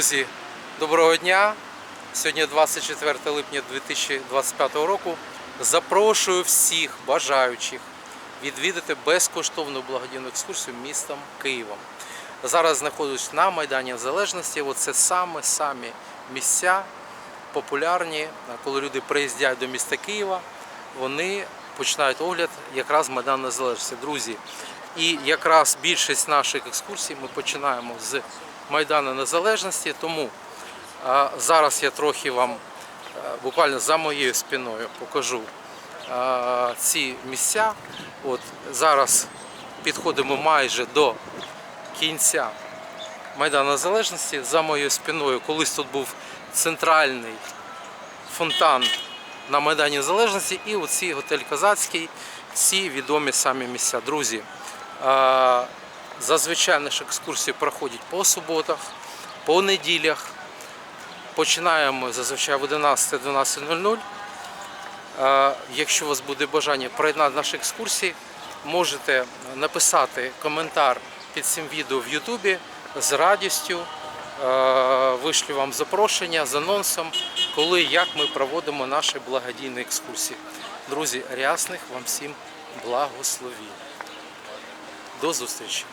Друзі, доброго дня! Сьогодні 24 липня 2025 року. Запрошую всіх бажаючих відвідати безкоштовну благодійну екскурсію містом Києвом. Зараз знаходжусь на Майдані Незалежності. Оце саме самі місця популярні, коли люди приїздять до міста Києва, вони починають огляд якраз Майдану Незалежності. Друзі, і якраз більшість наших екскурсій ми починаємо з Майдану Незалежності. Тому зараз я трохи вам е, буквально за моєю спиною покажу ці місця. От зараз підходимо майже до кінця Майдану Незалежності. За моєю спиною колись тут був центральний фонтан на Майдані Незалежності і оці готель Казацький, ці відомі самі місця. Друзі, а, зазвичай наші екскурсії проходять по суботах, по неділях. Починаємо зазвичай в 11-12.00. Е, Якщо у вас буде бажання приєднати наші екскурсії, можете написати коментар під цим відео в Ютубі з радістю. е, Вишлю вам запрошення з анонсом, коли і як ми проводимо наші благодійні екскурсії. Друзі, рясних вам всім благословінь. До зустрічі!